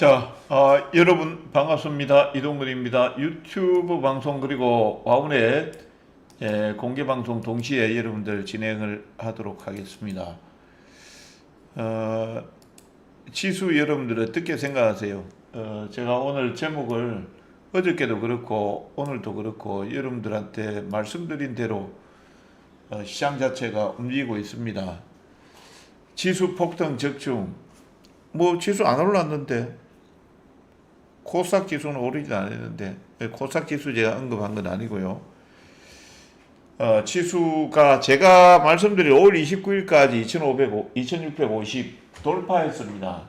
자, 어, 여러분 반갑습니다. 이동근입니다. 유튜브 방송 그리고 와운의 예, 공개 방송 동시에 여러분들 진행을 하도록 하겠습니다. 어, 지수 여러분들 어떻게 생각하세요? 어, 제가 오늘 제목을 어저께도 그렇고 오늘도 그렇고 여러분들한테 말씀드린 대로 어, 시장 자체가 움직이고 있습니다. 지수 폭등 적중 뭐 지수 안 올랐는데 코스닥 지수는 오르지 않았는데 예, 코스닥 지수 제가 언급한 건 아니고요. 어, 지수가 제가 말씀드린 5월 29일까지 2,500, 2,650 돌파했습니다.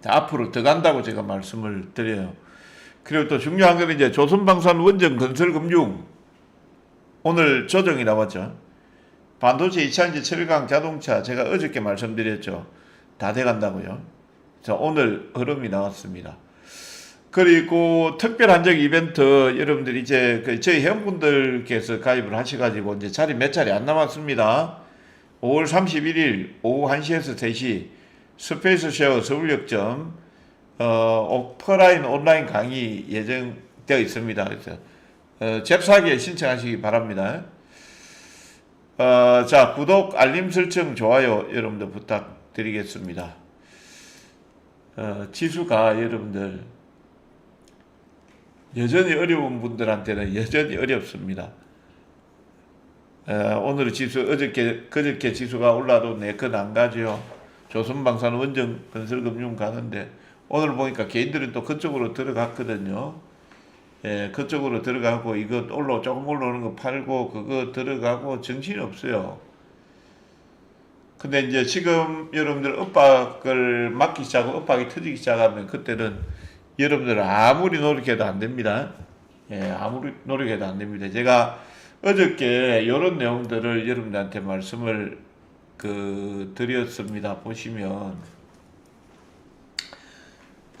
자, 앞으로 더 간다고 제가 말씀을 드려요. 그리고 또 중요한 건 이제 조선방산 원전 건설금융 오늘 조정이 나왔죠. 반도체 2차전지 철강 자동차 제가 어저께 말씀드렸죠. 다 돼간다고요. 자, 오늘 흐름이 나왔습니다. 그리고 특별 한정 이벤트 여러분들 이제 그 저희 회원분들께서 가입을 하셔가지고 이제 자리 몇 자리 안 남았습니다. 5월 31일 오후 1시에서 3시 스페이스 쉐어 서울역점 어, 오프라인 온라인 강의 예정되어 있습니다. 그래서 어, 잽싸게 신청하시기 바랍니다. 어, 자, 구독, 알림 설정, 좋아요 여러분들 부탁드리겠습니다. 어, 지수가 여러분들 여전히 어려운 분들한테는 여전히 어렵습니다. 어, 오늘 지수 어저께 그저께 지수가 올라도 내건안 가죠. 조선방산 원정 건설금융 가는데 오늘 보니까 개인들은 또 그쪽으로 들어갔거든요. 예, 그쪽으로 들어가고 이거 올라 조금 올라오는 거 팔고 그거 들어가고 정신이 없어요. 근데 이제 지금 여러분들 엇박을 맞기 시작하고 엇박이 터지기 시작하면 그때는 여러분들 아무리 노력해도 안 됩니다. 예, 아무리 노력해도 안 됩니다. 제가 어저께 이런 내용들을 여러분들한테 말씀을 그 드렸습니다. 보시면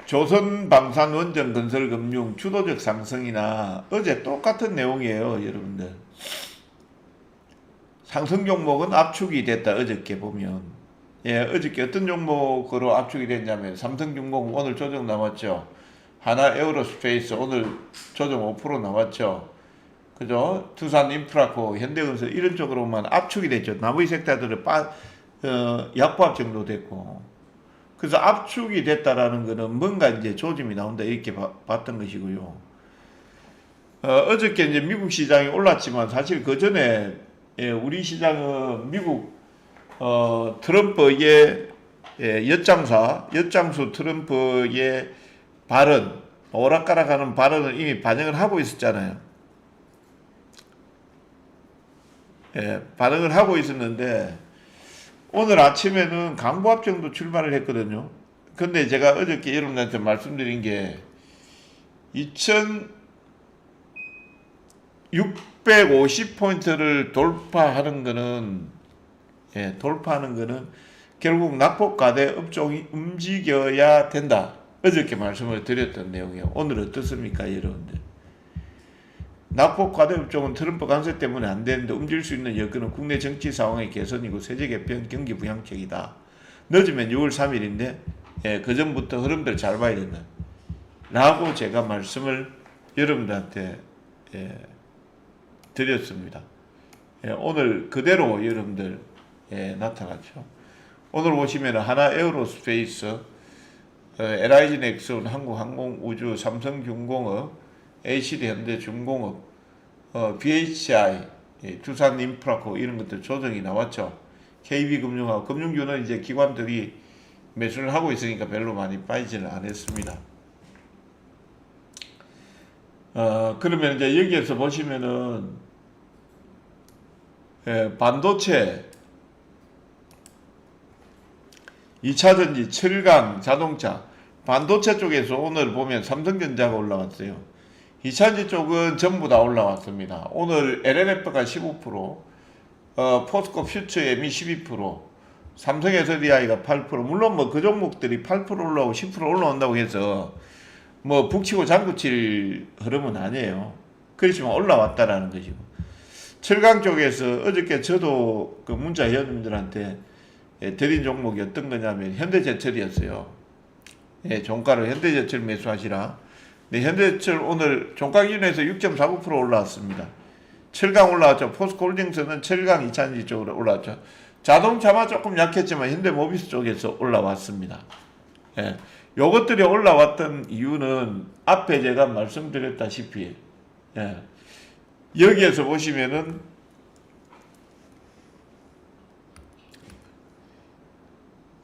조선 방산 원전 건설 금융 주도적 상승이나 어제 똑같은 내용이에요, 여러분들. 상승 종목은 압축이 됐다 어저께 보면. 예 어저께 어떤 종목으로 압축이 됐냐면 삼성중공 오늘 조정 나왔죠. 하나 에어로스페이스 오늘 조정 5% 나왔죠. 그죠? 두산 인프라코 현대건설 이런 쪽으로만 압축이 됐죠. 나머지 섹터들은 빠 어, 약보합 정도 됐고. 그래서 압축이 됐다라는 거는 뭔가 이제 조짐이 나온다 이렇게 봐- 봤던 것이고요. 어, 어저께 이제 미국 시장이 올랐지만 사실 그 전에 예, 우리 시장은 미국 어, 트럼프의 예, 엿장사, 엿장수 트럼프의 발언, 오락가락하는 발언을 이미 반영을 하고 있었잖아요. 예, 반응을 하고 있었는데 오늘 아침에는 강보합 정도 출마를 했거든요. 근데 제가 어저께 여러분한테 말씀드린 게 2000 650포인트를 돌파하는 거는 예, 돌파하는 거는 결국 낙폭과대 업종이 움직여야 된다. 어저께 말씀을 드렸던 내용이에요. 오늘 어떻습니까, 여러분들? 낙폭과대 업종은 트럼프 관세 때문에 안 되는데 움직일 수 있는 여건은 국내 정치 상황의 개선이고 세제 개편, 경기 부양책이다. 늦으면 6월 3일인데 예, 그 전부터 흐름들 잘 봐야 된다. 라고 제가 말씀을 여러분들한테 예, 드렸습니다. 예, 오늘 그대로 여러분들 예, 나타났죠. 오늘 보시면 하나 에어로스페이스, 어, LIG 넥슨, 한국항공우주, 삼성중공업, HD 현대중공업, 어, BHI, 예, 두산 인프라코 이런 것들 조정이 나왔죠. KB금융하고 금융주는 이제 기관들이 매수를 하고 있으니까 별로 많이 빠지지는 않았습니다. 어, 그러면 이제 여기에서 보시면은, 예, 반도체, 2차전지, 철강, 자동차, 반도체 쪽에서 오늘 보면 삼성전자가 올라왔어요. 2차전지 쪽은 전부 다 올라왔습니다. 오늘 LLF가 15%, 어, 포스코 퓨처 M이 12%, 삼성 SDI가 8%, 물론 뭐 그 종목들이 8% 올라오고 10% 올라온다고 해서 뭐 북치고 장구칠 흐름은 아니에요. 그렇지만 올라왔다라는 것이고. 철강 쪽에서 어저께 저도 그 문자 회원님들한테 예, 드린 종목이 어떤 거냐면 현대제철이었어요. 예, 종가를 현대제철 매수하시라. 네, 현대제철 오늘 종가 기준에서 6.49% 올라왔습니다. 철강 올라왔죠. 포스코홀딩스는 철강 2차전지 쪽으로 올라왔죠. 자동차만 조금 약했지만 현대모비스 쪽에서 올라왔습니다. 예. 요것들이 올라왔던 이유는 앞에 제가 말씀드렸다시피 예. 여기에서 보시면은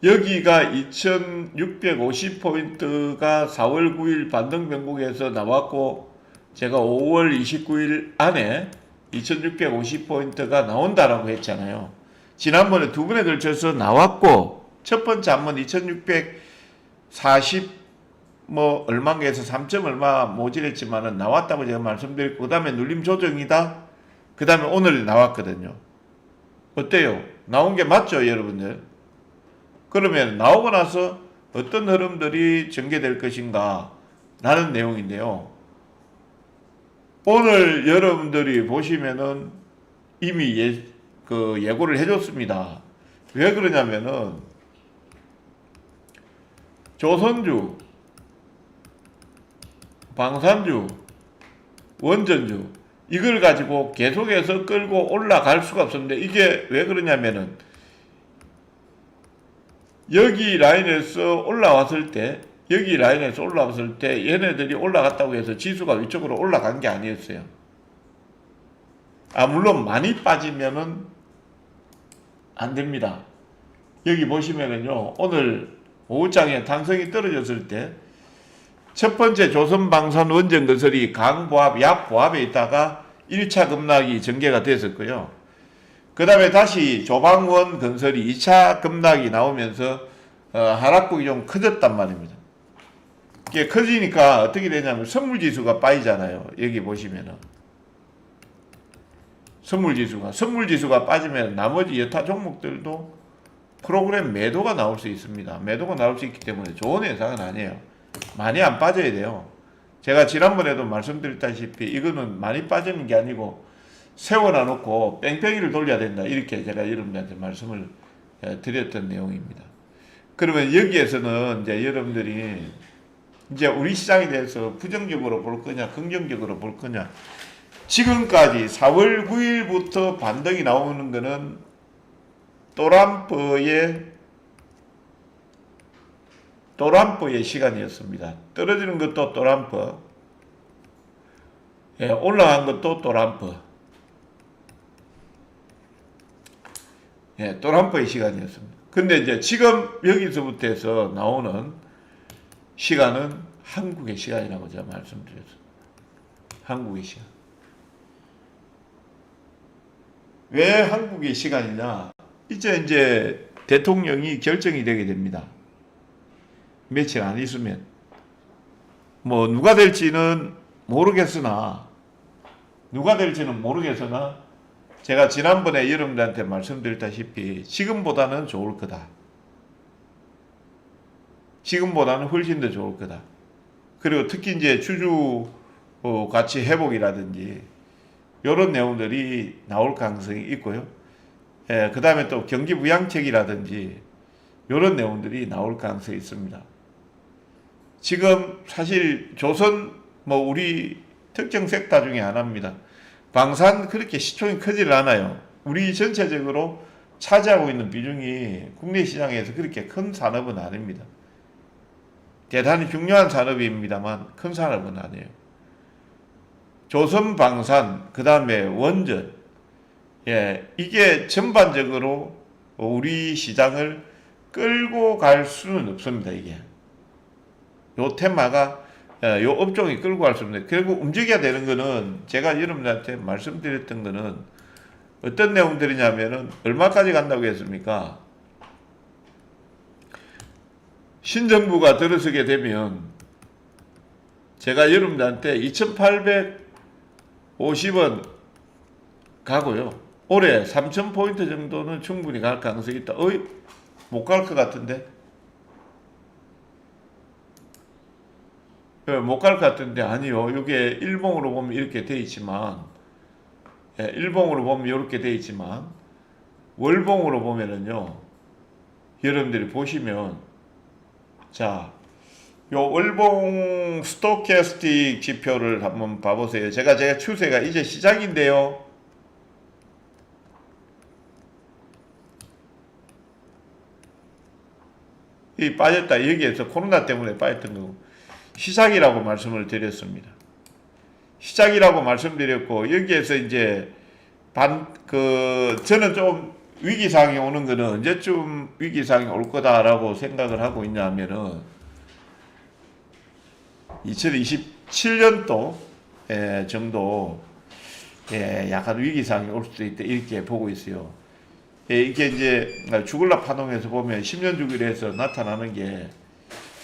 여기가 2650포인트가 4월 9일 반등 변곡에서 나왔고 제가 5월 29일 안에 2650포인트가 나온다라고 했잖아요. 지난번에 두 번에 걸쳐서 나왔고 첫 번째 한번 2640 뭐 얼마인가에서 3점 얼마 모질했지만은 나왔다고 제가 말씀드렸고 그다음에 눌림 조정이다. 그다음에 오늘 나왔거든요. 어때요? 나온 게 맞죠, 여러분들? 그러면 나오고 나서 어떤 흐름들이 전개될 것인가 라는 내용인데요. 오늘 여러분들이 보시면은 이미 예, 그 예고를 해줬습니다. 왜 그러냐면은 조선주, 방산주, 원전주 이걸 가지고 계속해서 끌고 올라갈 수가 없었는데 이게 왜 그러냐면은 여기 라인에서 올라왔을 때 여기 라인에서 올라왔을 때 얘네들이 올라갔다고 해서 지수가 위쪽으로 올라간 게 아니었어요. 아 물론 많이 빠지면은 안 됩니다. 여기 보시면은요 오늘 오후장에 단성이 떨어졌을 때 첫 번째 조선방산 원전 건설이 강보합, 약보합에 있다가 1차 급락이 전개가 됐었고요. 그 다음에 다시 조방원 건설이 2차 급락이 나오면서 어, 하락폭이 좀 커졌단 말입니다. 이게 커지니까 어떻게 되냐면 선물지수가 빠지잖아요. 여기 보시면은. 선물지수가. 선물지수가 빠지면 나머지 여타 종목들도 프로그램 매도가 나올 수 있습니다. 매도가 나올 수 있기 때문에 좋은 현상은 아니에요. 많이 안 빠져야 돼요. 제가 지난번에도 말씀드렸다시피 이거는 많이 빠지는 게 아니고 세워놔 놓고 뺑뺑이를 돌려야 된다. 이렇게 제가 여러분들한테 말씀을 예, 드렸던 내용입니다. 그러면 여기에서는 이제 여러분들이 이제 우리 시장에 대해서 부정적으로 볼 거냐, 긍정적으로 볼 거냐. 지금까지 4월 9일부터 반등이 나오는 거는 또람프의 또람프의 시간이었습니다. 떨어지는 것도 또람프, 예, 올라간 것도 또람프. 예, 또람프의 시간이었습니다. 근데 이제 지금 여기서부터 해서 나오는 시간은 한국의 시간이라고 제가 말씀드렸습니다. 한국의 시간. 왜 한국의 시간이냐? 이제 이제 대통령이 결정이 되게 됩니다. 며칠 안 있으면. 뭐 누가 될지는 모르겠으나 누가 될지는 모르겠으나 제가 지난번에 여러분들한테 말씀드렸다시피 지금보다는 좋을 거다. 지금보다는 훨씬 더 좋을 거다. 그리고 특히 이제 주주 어, 가치 회복이라든지 이런 내용들이 나올 가능성이 있고요. 예, 그 다음에 또 경기 부양책이라든지 이런 내용들이 나올 가능성이 있습니다. 지금 사실 조선 뭐 우리 특정 섹터 중에 하나입니다. 방산 그렇게 시총이 크질 않아요. 우리 전체적으로 차지하고 있는 비중이 국내 시장에서 그렇게 큰 산업은 아닙니다. 대단히 중요한 산업입니다만 큰 산업은 아니에요. 조선 방산, 그 다음에 원전, 예, 이게 전반적으로 우리 시장을 끌고 갈 수는 없습니다, 이게. 요 테마가 예, 요 업종이 끌고 갈 수 없는데 결국 움직여야 되는 거는 제가 여러분들한테 말씀드렸던 거는 어떤 내용들이냐면은 얼마까지 간다고 했습니까? 신정부가 들어서게 되면 제가 여러분들한테 2,850원 가고요. 올해 3,000포인트 정도는 충분히 갈 가능성이 있다. 어이, 못 갈 것 같은데? 못 갈 것 같은데 아니요. 이게 일봉으로 보면 이렇게 돼 있지만 예, 일봉으로 보면 이렇게 돼 있지만 월봉으로 보면은요. 여러분들이 보시면 자 요 월봉 스토캐스틱 지표를 한번 봐보세요. 제가 제가 추세가 이제 시작인데요. 이 빠졌다 여기에서 코로나 때문에 빠졌던 거고 시작이라고 말씀을 드렸습니다. 시작이라고 말씀드렸고 여기에서 이제 반 그 저는 좀 위기 상황이 오는 거는 언제쯤 위기 상황이 올 거다라고 생각을 하고 있냐면은 2027년도 에, 정도 예, 약간 위기 상황이 올 수도 있다 이렇게 보고 있어요. 예, 이게 이제 주글라 파동에서 보면 10년 주기로 해서 나타나는 게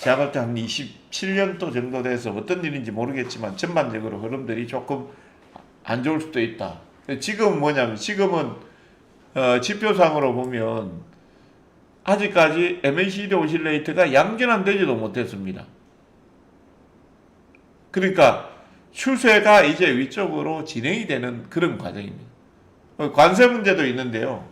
제가 볼 때 한 27년도 정도 돼서 어떤 일인지 모르겠지만 전반적으로 흐름들이 조금 안 좋을 수도 있다. 지금 뭐냐면 지금은 어, 지표상으로 보면 아직까지 MACD 오실레이트가 양전환되지도 못했습니다. 그러니까 추세가 이제 위쪽으로 진행이 되는 그런 과정입니다. 어, 관세 문제도 있는데요.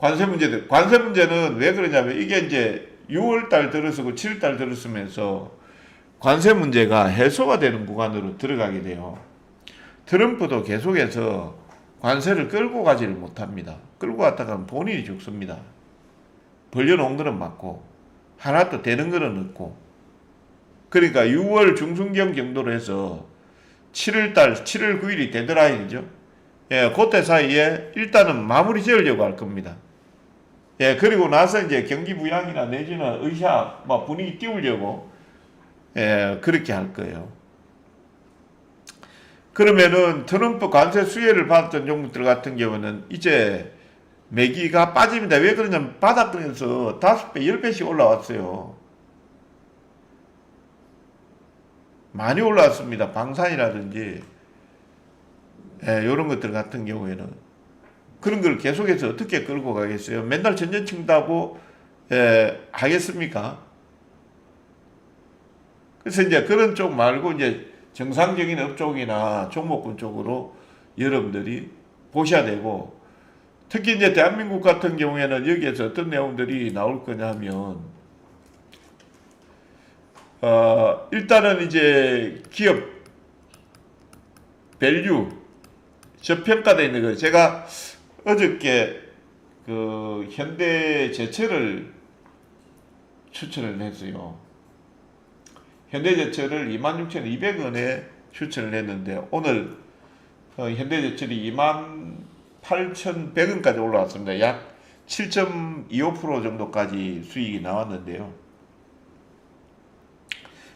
관세 문제들 관세 문제는 왜 그러냐면 이게 이제 6월 달 들어서고 7월 달 들어서면서 관세 문제가 해소가 되는 구간으로 들어가게 돼요. 트럼프도 계속해서 관세를 끌고 가지를 못합니다. 끌고 갔다가 본인이 죽습니다. 벌려놓은 거는 맞고 하나 또 되는 거는 없고 그러니까 6월 중순경 정도로 해서 7월 달 7월 9일이 데드라인이죠. 예, 그때 사이에 일단은 마무리 지으려고 할 겁니다. 예, 그리고 나서 이제 경기 부양이나 내지는 의사 뭐 분위기 띄우려고 예, 그렇게 할 거예요. 그러면은 트럼프 관세 수혜를 받았던 종목들 같은 경우는 이제 매기가 빠집니다. 왜 그러냐면 바닥권에서 다섯 배, 열 배씩 올라왔어요. 많이 올라왔습니다. 방산이라든지 예, 이런 것들 같은 경우에는 그런 걸 계속해서 어떻게 끌고 가겠어요? 맨날 전전칭다고 예, 하겠습니까? 그래서 이제 그런 쪽 말고 이제 정상적인 업종이나 종목군 쪽으로 여러분들이 보셔야 되고 특히 이제 대한민국 같은 경우에는 여기에서 어떤 내용들이 나올 거냐 하면 어, 일단은 이제 기업 밸류 저평가되어 있는 거 제가 어저께 그 현대 제철을 추천을 했어요. 현대제철을 26,200원에 추천을 했는데 오늘 어, 현대제철이 28,100원까지 올라왔습니다. 약 7.25% 정도까지 수익이 나왔는데요.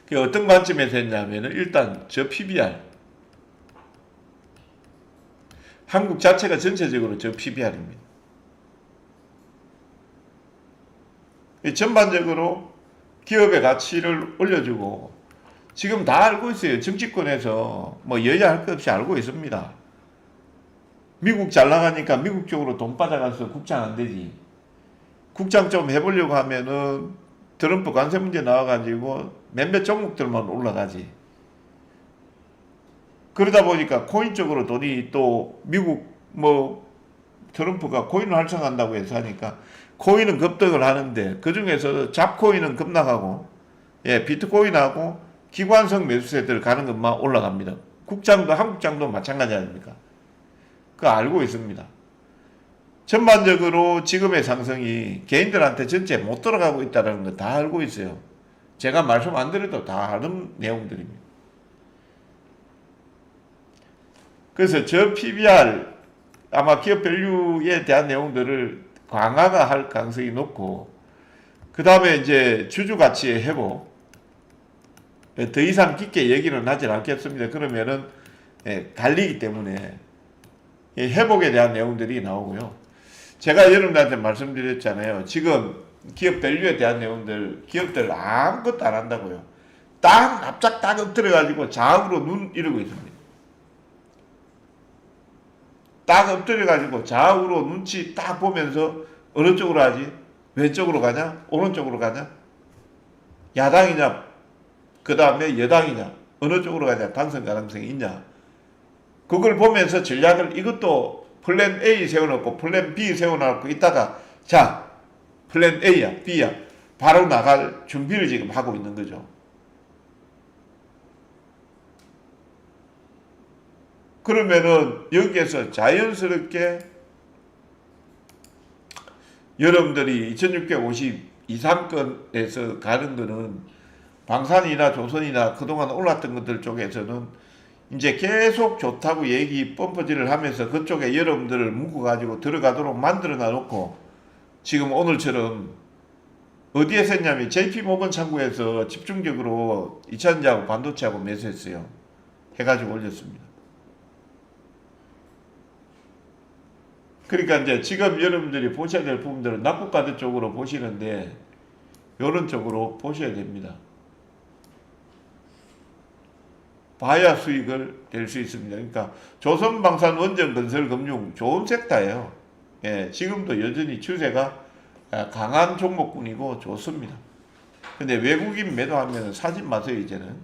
그 어떤 관점에서 했냐면은 일단 저 PBR 한국 자체가 전체적으로 저 PBR입니다. 전반적으로 기업의 가치를 올려주고 지금 다 알고 있어요. 정치권에서 뭐 여야 할 것 없이 알고 있습니다. 미국 잘 나가니까 미국 쪽으로 돈 빠져가서 국장 안 되지. 국장 좀 해보려고 하면은 트럼프 관세 문제 나와가지고 몇몇 종목들만 올라가지. 그러다 보니까 코인 쪽으로 돈이 또 미국 뭐 트럼프가 코인을 활성화한다고 해서 하니까 코인은 급등을 하는데 그 중에서 잡코인은 급락하고 예 비트코인하고 기관성 매수세들 가는 것만 올라갑니다. 국장도 한국장도 마찬가지 아닙니까? 그거 알고 있습니다. 전반적으로 지금의 상승이 개인들한테 전체 못 돌아가고 있다는 거다 알고 있어요. 제가 말씀 안 드려도 다 아는 내용들입니다. 그래서 저 PBR 아마 기업 밸류에 대한 내용들을 강화가 할 가능성이 높고 그 다음에 이제 주주 가치의 회복 더 이상 깊게 얘기는 하진 않겠습니다. 그러면은 예, 갈리기 때문에 이 회복에 대한 내용들이 나오고요. 제가 여러분들한테 말씀드렸잖아요. 지금 기업 밸류에 대한 내용들 기업들 아무것도 안 한다고요. 딱 납작 딱 엎드려가지고 좌우로 눈 이러고 있습니다. 딱 엎드려가지고 좌우로 눈치 딱 보면서 어느 쪽으로 하지? 왼쪽으로 가냐? 오른쪽으로 가냐? 야당이냐? 그 다음에 여당이냐? 어느 쪽으로 가냐? 당선 가능성이 있냐? 그걸 보면서 전략을 이것도 플랜 A 세워놓고 플랜 B 세워놓고 있다가 자 플랜 A야 B야 바로 나갈 준비를 지금 하고 있는 거죠. 그러면은 여기에서 자연스럽게 여러분들이 2650 2상권에서 가는 거는 방산이나 조선이나 그동안 올랐던 것들 쪽에서는 이제 계속 좋다고 얘기 뻔뻔질을 하면서 그쪽에 여러분들을 묶어가지고 들어가도록 만들어 놔놓고 지금 오늘처럼 어디에 샜냐면 JP 모건 창구에서 집중적으로 2차전지하고 반도체하고 매수했어요. 해가지고 올렸습니다. 그러니까 이제 지금 여러분들이 보셔야 될 부분들은 납부카드 쪽으로 보시는데 이런 쪽으로 보셔야 됩니다. 봐야 수익을 낼 수 있습니다. 그러니까 조선방산 원전 건설 금융 좋은 섹터예요. 예, 지금도 여전히 추세가 아, 강한 종목군이고 좋습니다. 근데 외국인 매도하면 사지 마세요 이제는.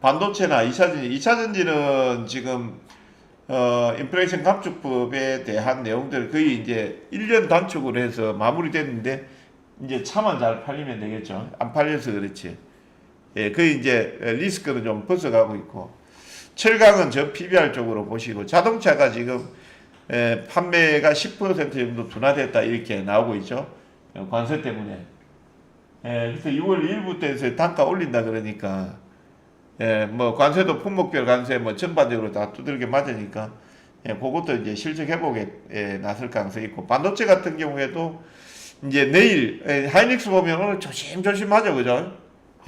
반도체나 2차전지, 2차전지는 지금 어, 인플레이션 감축법에 대한 내용들 거의 이제 1년 단축으로 해서 마무리됐는데 이제 차만 잘 팔리면 되겠죠. 안 팔려서 그렇지. 예, 그 이제 리스크는 좀 벗어가고 있고 철강은 저 PBR 쪽으로 보시고 자동차가 지금 에, 판매가 10% 정도 둔화됐다 이렇게 나오고 있죠. 어, 관세 때문에. 예, 그래서 6월 1일부터 해서 단가 올린다 그러니까 예, 뭐 관세도 품목별 관세 뭐 전반적으로 다 두들겨 맞으니까 예, 그것도 이제 실적 회복에 예, 나설 가능성이 있고 반도체 같은 경우에도 이제 내일 예, 하이닉스 보면 오늘 조심조심하죠, 그죠?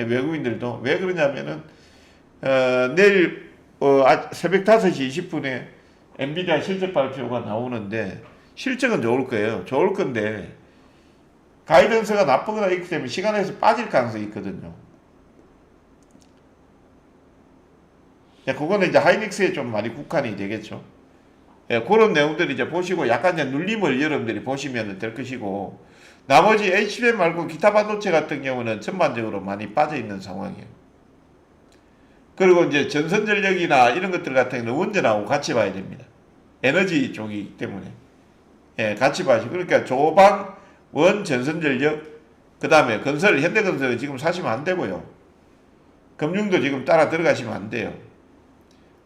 예, 외국인들도 왜 그러냐면은 어, 내일 어, 아, 새벽 5시 20분에 엔비디아 실적 발표가 나오는데 실적은 좋을 거예요. 좋을 건데 가이던스가 나쁘거나 있기 때문에 시간에서 빠질 가능성이 있거든요. 그거는 이제 하이닉스에 좀 많이 국한이 되겠죠. 예, 그런 내용들 이제 보시고 약간 이제 눌림을 여러분들이 보시면 될 것이고 나머지 HBM 말고 기타 반도체 같은 경우는 전반적으로 많이 빠져 있는 상황이에요. 그리고 이제 전선 전력이나 이런 것들 같은 경우는 원전하고 같이 봐야 됩니다. 에너지 쪽이기 때문에. 예, 같이 봐시 그러니까 조방, 원, 전선 전력, 그 다음에 건설, 현대건설은 지금 사시면 안 되고요. 금융도 지금 따라 들어가시면 안 돼요.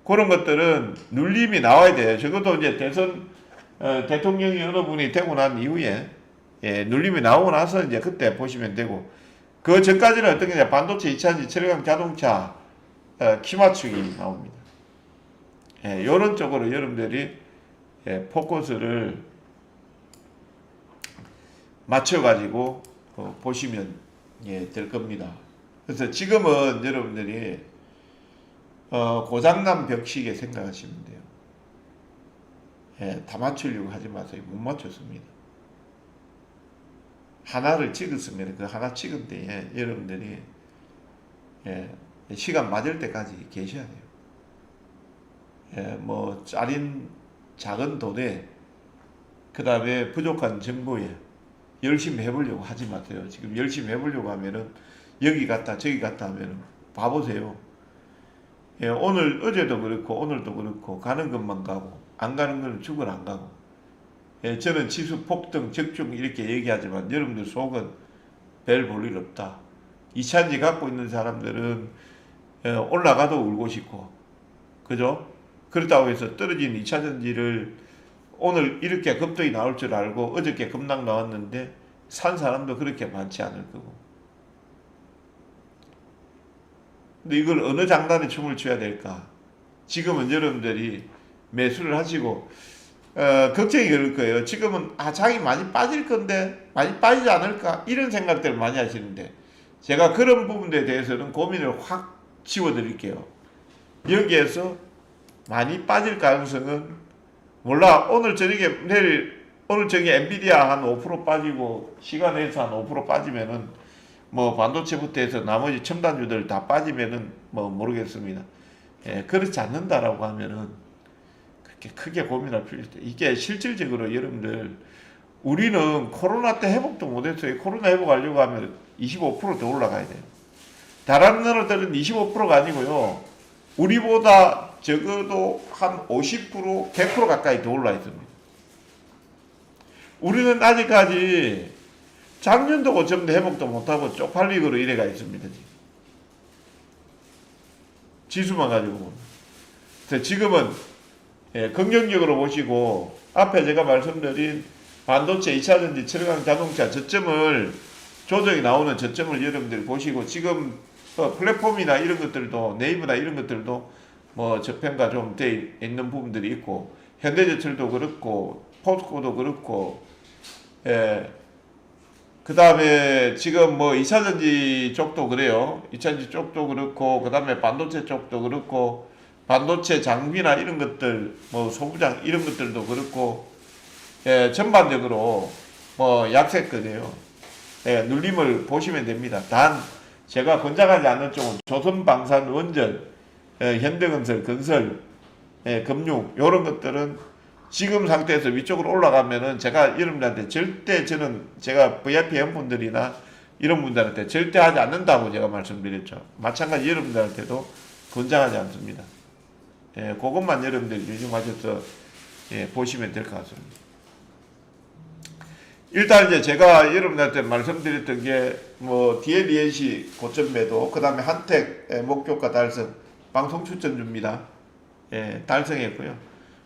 그런 것들은 눌림이 나와야 돼요. 적어도 이제 대선 어, 대통령이 어느 분이 되고 난 이후에 예, 눌림이 나오고 나서 이제 그때 보시면 되고 그 전까지는 어떤 게 반도체, 2차전지, 철강, 자동차 어, 키 맞추기 나옵니다. 예, 이런 쪽으로 여러분들이 예, 포커스를 맞춰가지고 어, 보시면 예, 될 겁니다. 그래서 지금은 여러분들이 어, 고장난 벽식에 생각하시면 돼요. 예, 다 맞추려고 하지 마세요. 못 맞췄습니다. 하나를 찍었으면 그 하나 찍은 데에 여러분들이 예, 시간 맞을 때까지 계셔야 돼요. 예, 뭐 짜린 작은 돈에 그 다음에 부족한 정보에 열심히 해보려고 하지 마세요. 지금 열심히 해보려고 하면은 여기 갔다 저기 갔다 하면은 봐보세요. 예, 오늘 어제도 그렇고 오늘도 그렇고 가는 것만 가고 안 가는 거는 죽을 안 가고 예, 저는 지수 폭등 적중 이렇게 얘기하지만 여러분들 속은 별 볼 일 없다. 이차전지 갖고 있는 사람들은 예, 올라가도 울고 싶고 그죠? 그렇다고 해서 떨어진 이차전지를 오늘 이렇게 급등이 나올 줄 알고 어저께 급락 나왔는데 산 사람도 그렇게 많지 않을 거고 근데 이걸 어느 장단에 춤을 춰야 될까? 지금은 여러분들이 매수를 하시고 어, 걱정이 그럴 거예요. 지금은 아 장이 많이 빠질 건데 많이 빠지지 않을까 이런 생각들을 많이 하시는데 제가 그런 부분에 대해서는 고민을 확 지워드릴게요. 여기에서 많이 빠질 가능성은 몰라 오늘 저녁에 내일 오늘 저녁에 엔비디아 한 5% 빠지고 시간에서 한 5% 빠지면은 뭐 반도체부터 해서 나머지 첨단주들 다 빠지면은 뭐 모르겠습니다. 예, 그렇지 않는다라고 하면은 그렇게 크게 고민할 필요 없다. 이게 실질적으로 여러분들 우리는 코로나 때 회복도 못했어요. 코로나 회복하려고 하면 25%더 올라가야 돼요. 다른 나라들은 25%가 아니고요. 우리보다 적어도 한 50%, 100% 가까이 더 올라 있습니다. 우리는 아직까지 작년도 고점도 회복도 못하고 쪽팔리기로 이래가 있습니다. 지수만 가지고 보면. 지금은 예, 긍정적으로 보시고 앞에 제가 말씀드린 반도체 2차전지 철강 자동차 저점을 조정이 나오는 저점을 여러분들이 보시고 지금 어, 플랫폼이나 이런 것들도 네이버나 이런 것들도 뭐 저평가 좀 돼 있는 부분들이 있고 현대제철도 그렇고 포스코도 그렇고 예. 그 다음에 지금 뭐 2차전지 쪽도 그래요. 2차전지 쪽도 그렇고 그 다음에 반도체 쪽도 그렇고 반도체 장비나 이런 것들 뭐 소부장 이런 것들도 그렇고 예, 전반적으로 뭐 약세거든요. 예, 눌림을 보시면 됩니다. 단 제가 권장하지 않는 쪽은 조선방산 원전, 예, 현대건설, 건설, 예, 금융 이런 것들은 지금 상태에서 위쪽으로 올라가면은 제가 여러분들한테 절대 저는 제가 VIP 회원분들이나 이런 분들한테 절대 하지 않는다고 제가 말씀드렸죠. 마찬가지 여러분들한테도 권장하지 않습니다. 예, 그것만 여러분들이 유심하셔서 예, 보시면 될 것 같습니다. 일단 이제 제가 여러분들한테 말씀드렸던 게 뭐 DLENC 고점 매도, 그 다음에 한택 예, 목표가 달성, 방송 추천 줍니다. 예, 달성했고요.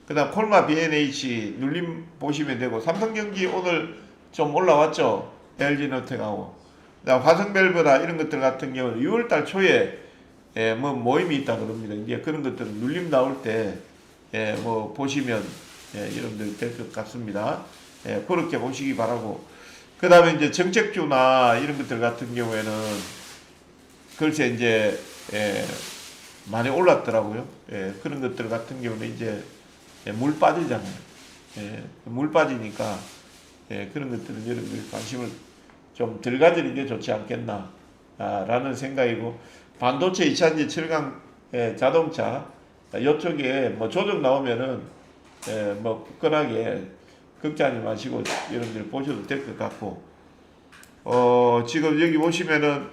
그 다음 콜마 BNH 눌림 보시면 되고 삼성전기 오늘 좀 올라왔죠. LG노텍하고. 그 다음 화성밸브나 이런 것들 같은 경우는 6월달 초에 예, 뭐 모임이 있다 그럽니다. 이제 그런 것들은 눌림 나올 때, 예, 뭐 보시면 예, 여러분들 될 것 같습니다. 예, 그렇게 보시기 바라고. 그 다음에 이제 정책주나 이런 것들 같은 경우에는 글쎄 이제 예, 많이 올랐더라고요. 예, 그런 것들 같은 경우는 이제 예, 물 빠지잖아요. 예, 물 빠지니까 예, 그런 것들은 여러분들 관심을 좀 덜 가지는 게 좋지 않겠나 아, 라는 생각이고 반도체 2차전지 철강 예, 자동차 이쪽에 뭐 조정 나오면은 예, 뭐 굳건하게 걱정하지 마시고 여러분들 보셔도 될 것 같고 어 지금 여기 보시면은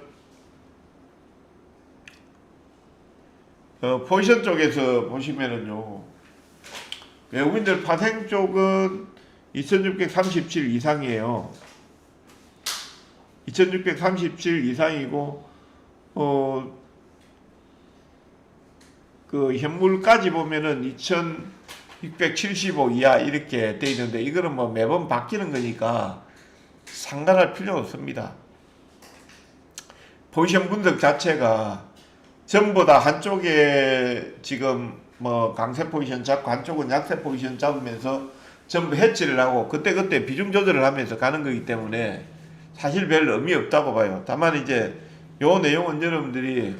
어, 포지션 쪽에서 보시면은요 외국인들 파생 쪽은 2637 이상이에요 2637 이상이고 어 그 현물까지 보면은 2675 이하 이렇게 돼 있는데 이거는 뭐 매번 바뀌는 거니까 상관할 필요 없습니다. 포지션 분석 자체가 전부 다 한쪽에 지금 뭐 강세 포지션 잡고 한쪽은 약세 포지션 잡으면서 전부 해치를 하고 그때그때 비중 조절을 하면서 가는 거기 때문에 사실 별 의미 없다고 봐요. 다만 이제 요 내용은 여러분들이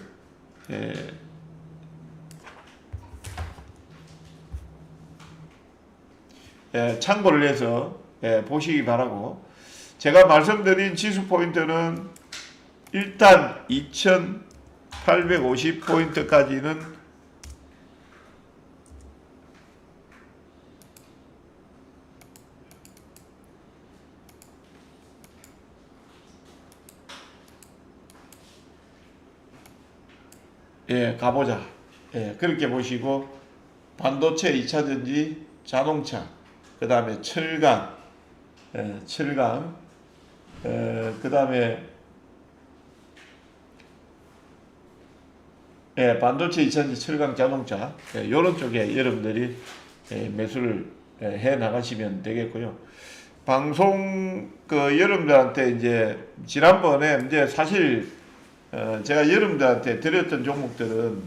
예, 예, 참고를 해서 예, 보시기 바라고 제가 말씀드린 지수 포인트는 일단 2850 포인트까지는 예, 가보자. 예, 그렇게 보시고 반도체 2차전지 자동차 그 다음에 철강, 예, 철강, 예, 그 다음에 예, 반도체 2차전지 철강 자동차 예, 이런 쪽에 여러분들이 예, 매수를 예, 해 나가시면 되겠고요. 방송 그 여러분들한테 이제 지난번에 이제 사실 어, 제가 여러분들한테 드렸던 종목들은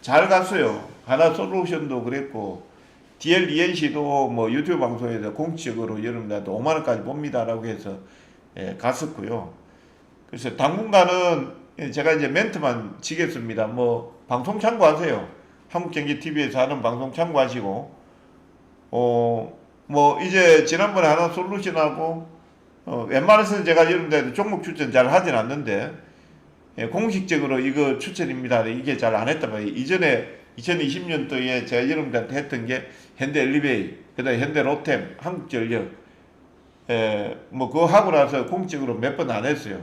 잘 갔어요. 하나 솔루션도 그랬고 DLENC도 뭐 유튜브 방송에서 공식적으로 여러분들한테 5만 원까지 봅니다라고 해서 예, 갔었고요. 그래서 당분간은 제가 이제 멘트만 치겠습니다. 뭐 방송 참고하세요. 한국경제TV에서 하는 방송 참고하시고 어 뭐 이제 지난번에 하나 솔루션하고 어, 웬만해서 제가 여러분들한테 종목 추천 잘 하진 않는데 예, 공식적으로 이거 추천입니다. 이게 잘 안 했단 말이에요. 이전에 2020년도에 제가 여러분들한테 했던 게 현대 엘리베이, 그 다음에 현대 로템, 한국전력, 에, 뭐 그거 하고 나서 공식적으로 몇 번 안 했어요.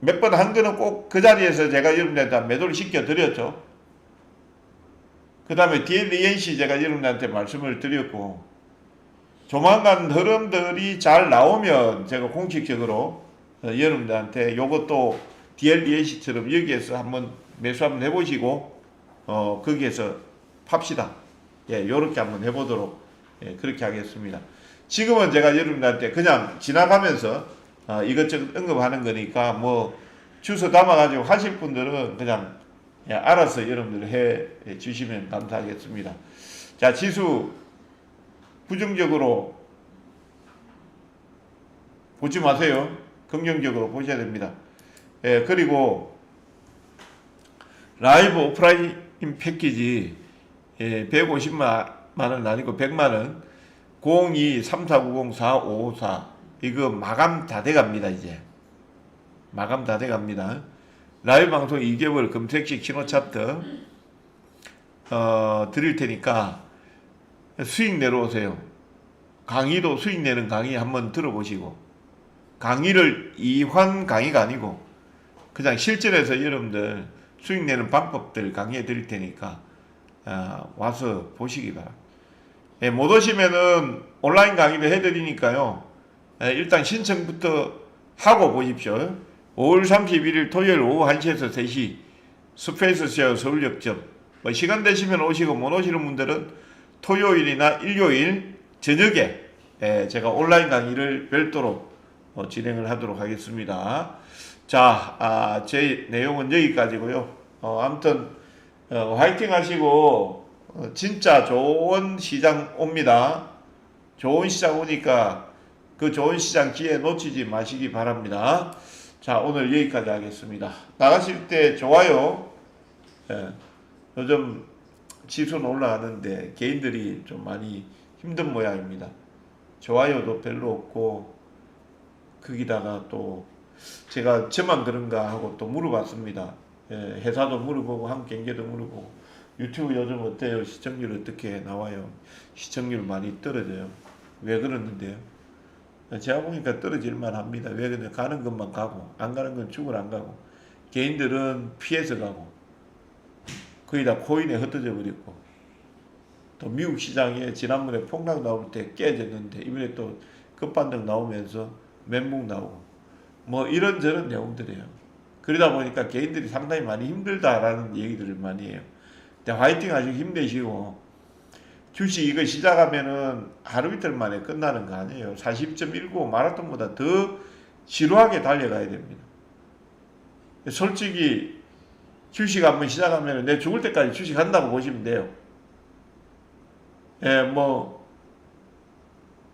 몇 번 한 거는 꼭 그 자리에서 제가 여러분들한테 매도를 시켜드렸죠. 그 다음에 DLENC 제가 여러분들한테 말씀을 드렸고, 조만간 흐름들이 잘 나오면 제가 공식적으로 어, 여러분들한테 요것도 DLBAC처럼 여기에서 한번 매수 한번 해보시고 어 거기에서 팝시다. 예, 요렇게 한번 해보도록 예, 그렇게 하겠습니다. 지금은 제가 여러분들한테 그냥 지나가면서 어, 이것저것 언급하는 거니까 뭐 주소 담아가지고 하실 분들은 그냥 예, 알아서 여러분들 해 주시면 감사하겠습니다. 자, 지수 부정적으로 보지 마세요. 긍정적으로 보셔야 됩니다. 예, 그리고 라이브 오프라인 패키지 예, 150만 원 아니고 100만 원 02-3490-4554 이거 마감 다 돼갑니다 이제. 마감 다 돼갑니다. 라이브 방송 2개월 검색식 신호 차트 어, 드릴 테니까 수익 내려오세요. 강의도 수익 내는 강의 한번 들어보시고 강의를 이환 강의가 아니고 그냥 실전에서 여러분들 수익 내는 방법들 강의해 드릴 테니까 어, 와서 보시기 바랍니다. 예, 못 오시면은 온라인 강의도 해드리니까요. 예, 일단 신청부터 하고 보십시오. 5월 31일 토요일 오후 1시에서 3시 스페이스 쉐어 서울역점 뭐 시간 되시면 오시고 못 오시는 분들은 토요일이나 일요일 저녁에 예, 제가 온라인 강의를 별도로 어, 진행을 하도록 하겠습니다. 자, 아, 제 내용은 여기까지고요. 어, 아무튼 어, 화이팅 하시고 어, 진짜 좋은 시장 옵니다. 좋은 시장 오니까 그 좋은 시장 기회 놓치지 마시기 바랍니다. 자, 오늘 여기까지 하겠습니다. 나가실 때 좋아요. 예, 요즘 지수는 올라가는데 개인들이 좀 많이 힘든 모양입니다. 좋아요도 별로 없고 거기다가 또 제가 저만 그런가 하고 또 물어봤습니다. 예, 회사도 물어보고 한 경제도 물어보고 유튜브 요즘 어때요? 시청률 어떻게 나와요? 시청률 많이 떨어져요. 왜 그러는데요? 제가 보니까 떨어질만 합니다. 왜 그러냐? 가는 것만 가고 안 가는 건 죽을 안 가고 개인들은 피해서 가고 거의 다 코인에 흩어져 버렸고 또 미국 시장에 지난번에 폭락 나올 때 깨졌는데 이번에 또 급반등 나오면서 멘붕 나오고 뭐 이런저런 내용들이에요. 그러다 보니까 개인들이 상당히 많이 힘들다라는 얘기들을 많이 해요. 근데 화이팅 하시고 힘내시고 주식 이거 시작하면은 하루 이틀 만에 끝나는 거 아니에요. 40.19 마라톤보다 더 지루하게 달려가야 됩니다. 솔직히 주식 한번 시작하면 내 죽을 때까지 주식 한다고 보시면 돼요. 예, 뭐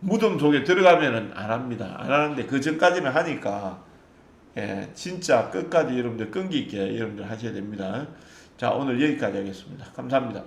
무덤 속에 들어가면은 안 합니다. 안 하는데 그 전까지는 하니까 예, 진짜 끝까지 여러분들 끈기 있게 여러분들 하셔야 됩니다. 자, 오늘 여기까지 하겠습니다. 감사합니다.